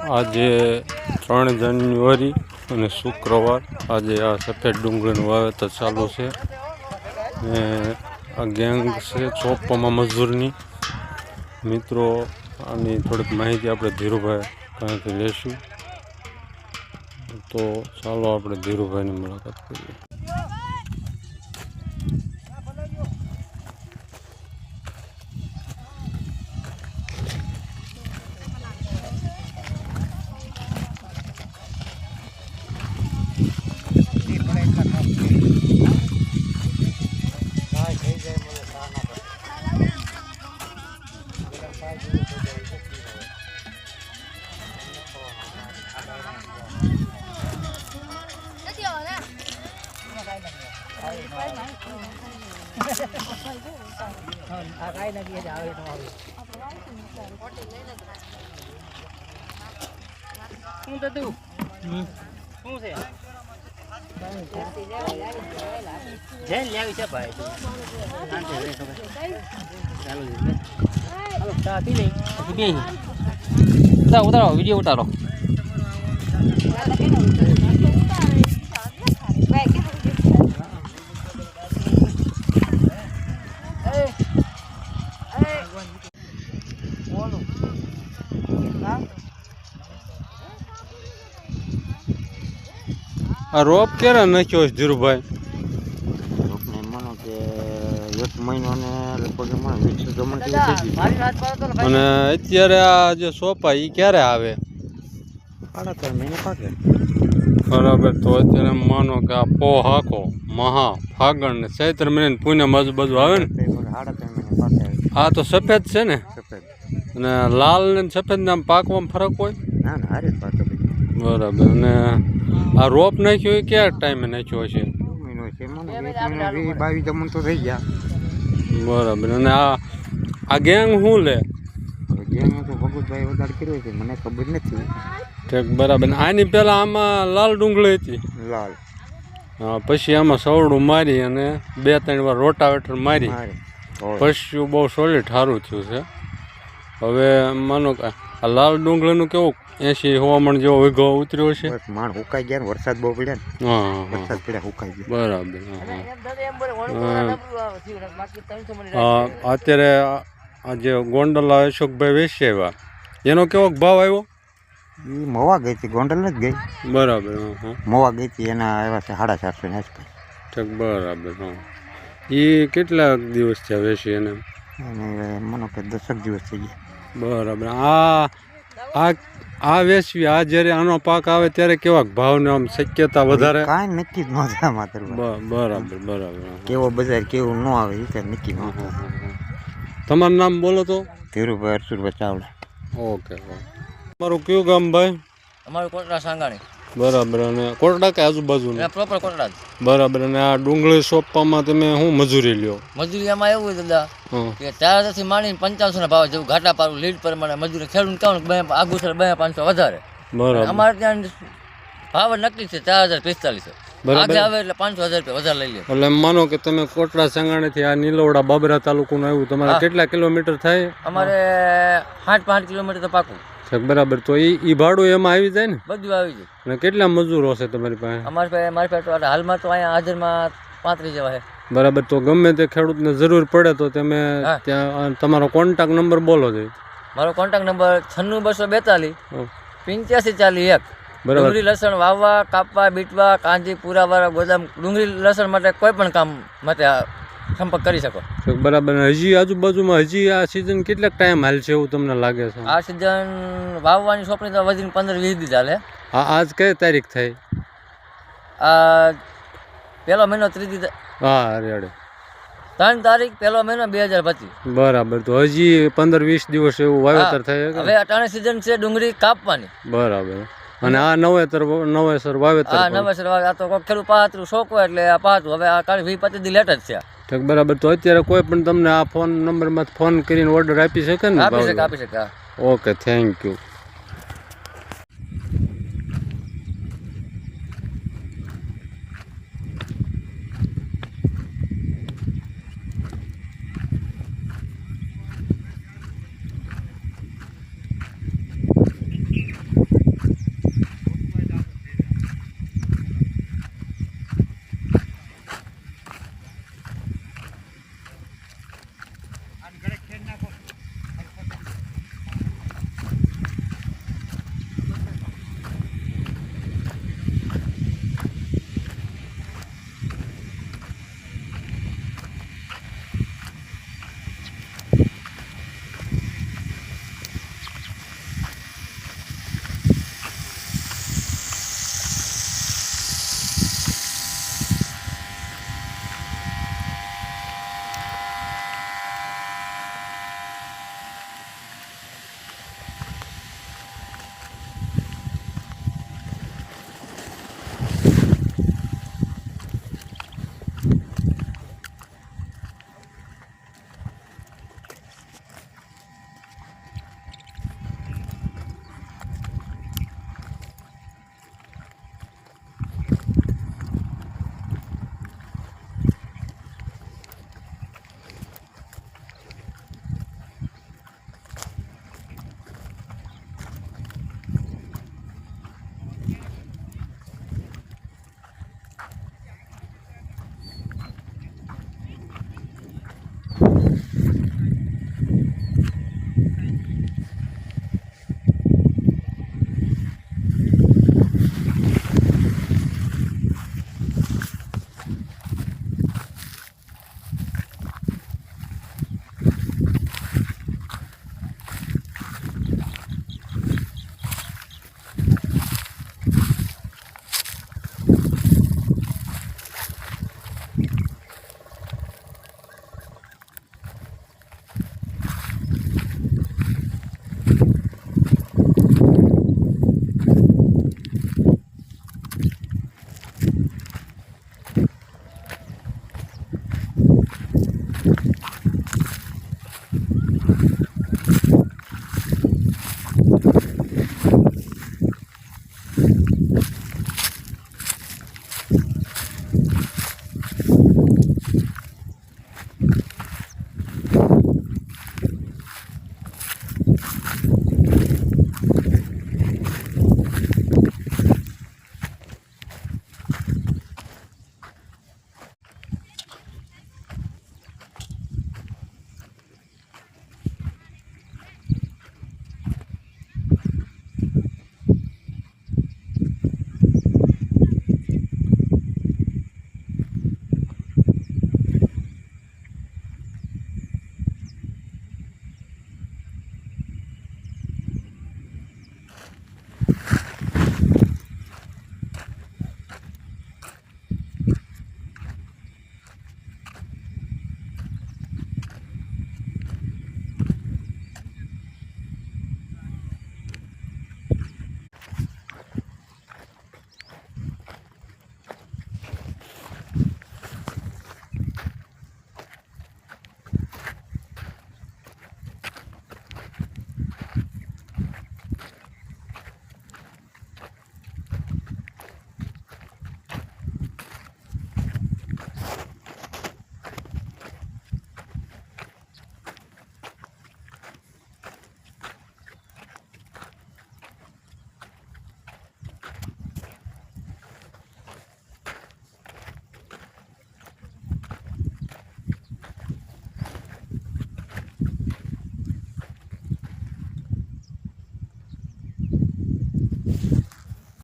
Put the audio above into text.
આજે ત્રણ જાન્યુઆરી અને શુક્રવાર. આજે આ સફેદ ડુંગળીનું વાવેતર ચાલુ છે. ને આ ગેંગ છે ચોપવામાં મજૂરની. મિત્રો, આની થોડીક માહિતી આપણે ધીરુભાઈ પાસેથી લેશું. તો ચાલો આપણે ધીરુભાઈની મુલાકાત કરીએ. શું થતું શું છે જૈન લેવી છે ભાઈ શાંતિ રહે છે હાલો ચા પી લઈ પછી બે ઉતારો ઉતારો, વીડિયો ઉતારો. આ રોપ ક્યારે નાખ્યો છે ધીરુભાઈ? આપણે માનો કે એક મહિનો ને લગભગ અને અત્યારે આ જે સોપા એ ક્યારે આવે? સાડા ત્રણ મહિને પાકે બરાબર તો અત્યારે માનો કે આ પો હાકો મહા ફાગણ ને ચૈત્ર મહિને પુણે બાજુ બાજુ આવે ને? આ તો સફેદ છે ને? સફેદ. અને લાલ ને સફેદ નામ પાકવામાં ફરક હોય? ના ના હારે પાકે. બરાબર. અને આ રોપ નાખ્યો એ ક્યાં ટાઈમે નાખ્યો હશે? બાવીસ તો થઈ ગયા. બરાબર. અને આ આ ગેંગ શું લે? ગેંગ તો ભગતભાઈ વધારે કર્યો છે મને ખબર નથી. ઠીક બરાબર. આની પહેલાં આમાં લાલ ડુંગળી હતી? લાલ. હા, પછી આમાં સવડું મારી અને બે ત્રણ વાર રોટાવેટર મારી. મારે. હોય. બહુ સોલિડ સારું થયું છે. હવે માનો કે આ લાલ ડુંગળીનું કેવું એસી હવામાન જેવો વિઘો ઉતર્યો છે. માણ હુકાઈ ગયા ને વરસાદ બહુ પડ્યા ને. હા વરસાદ પડ્યા હુકાઈ ગયા. બરાબર હા, અત્યારે આ- જે ગોંડલા અશોકભાઈ વેચી આવ્યા એનો કેવો ભાવ આવ્યો? એ મવા ગઈ હતી ગોંડલ જ ગઈ. બરાબર મવા હા. મોવા ગઈ હતી એના આવ્યા છે સાડા ચારસો ને આસપાસ. બરાબર હા. એ કેટલા દિવસ થયા વેચી એને? અને માનો કે દસક દિવસ થઈ ગયા. બરાબર આ આ આ વેચવી આ જ્યારે આનો પાક આવે ત્યારે કેવા ભાવને આમ શક્યતા વધારે. કાંઈ નક્કી જ ન માત્ર બરાબર બરાબર. કેવો બજાર કેવું ન આવે એ કાંઈ નક્કી ન. તમારું નામ બોલો તો? ધીરુભાઈ અરસુરભાઈ ચાવડા. ઓકે તમારું કયું ગામ ભાઈ? અમારું કોટડા સાંગાણી. બરાબર અને કોટડા કે આજુબાજુ પ્રોપર કોટડા બરાબર અને આ ડુંગળી સોંપવામાં તમે શું મજૂરી લ્યો? મજૂરી એમાં એવું દાદા. કે ચાર હજારથી માંડીને પંચાવસો ના ભાવ જેવું ઘાટા પારું લીડ પ્રમાણે મજૂરી ખેડૂત કહું બે આગુ છે બે પાંચસો વધારે. બરાબર. અમારે ત્યાં ભાવ નક્કી છે ચાર હજાર પિસ્તાલીસો. બરાબર. આવે એટલે પાંચસો હજાર રૂપિયા વધારે લઈ લે એટલે માનો કે તમે કોટડા સંગાણેથી આ નીલવડા બાબરા તાલુકાનું આવ્યું તમારે. કેટલા કિલોમીટર થાય? અમારે આઠ પાંચ કિલોમીટર તો પાકું. બરાબર. તો એ ઈ ભાડું એમાં આવી જાય ને? બધું આવી જાય. અને કેટલા મજૂરો છે તમારી પાસે? અમારી પાસે મારી પાસે હાલમાં તો અહીંયા હાજરમાં પાંત્રીસ જેવા છે. બરાબર તો ગમે તે ખેડૂતને જરૂર પડે તો તમે. ત્યાં તમારો કોન્ટેક્ટ નંબર બોલો છે મારો કોન્ટેક્ટ નંબર છન્નું બસો બેતાલીસ. પંચ્યાસી ચાલીસ એક. બરાબર. ડુંગળી લસણ વાવવા કાપવા બીટવા કાંજી પુરાવા ગોદામ ડુંગળી લસણ માટે કોઈ પણ કામ માટે સંપર્ક કરી શકો. બરાબર. હજી આજુબાજુમાં હજી આ સિઝન કેટલાક ટાઈમ હાલ છે એવું તમને લાગે છે? આ સિઝન વાવવાની સોંપણી તો વધીને પંદર વીસ દી ચાલે હા આજ કઈ તારીખ થઈ? આ પહેલો મહિનો ત્રીજી હા અરે ત્રણ તારીખ પહેલો મહિનો બે હજાર પચીસ. બરાબર. તો હજી પંદર વીસ દિવસ એવું વાવેતર થાય હવે અટાણે સિઝન છે ડુંગળી કાપવાની. બરાબર. અને આ નવેતર નવેસર વાવેતર આ નવેસર વાવે. આ તો કોઈ ખેડૂત પાત્રું શોકો એટલે આ પાતું હવે આ કાળી પચીસ દી લેટ જ છે. ઠીક બરાબર. તો અત્યારે કોઈ પણ તમને આ ફોન નંબરમાં ફોન કરીને ઓર્ડર આપી શકે ને આપી શકે આપી શકે ઓકે થેન્ક યુ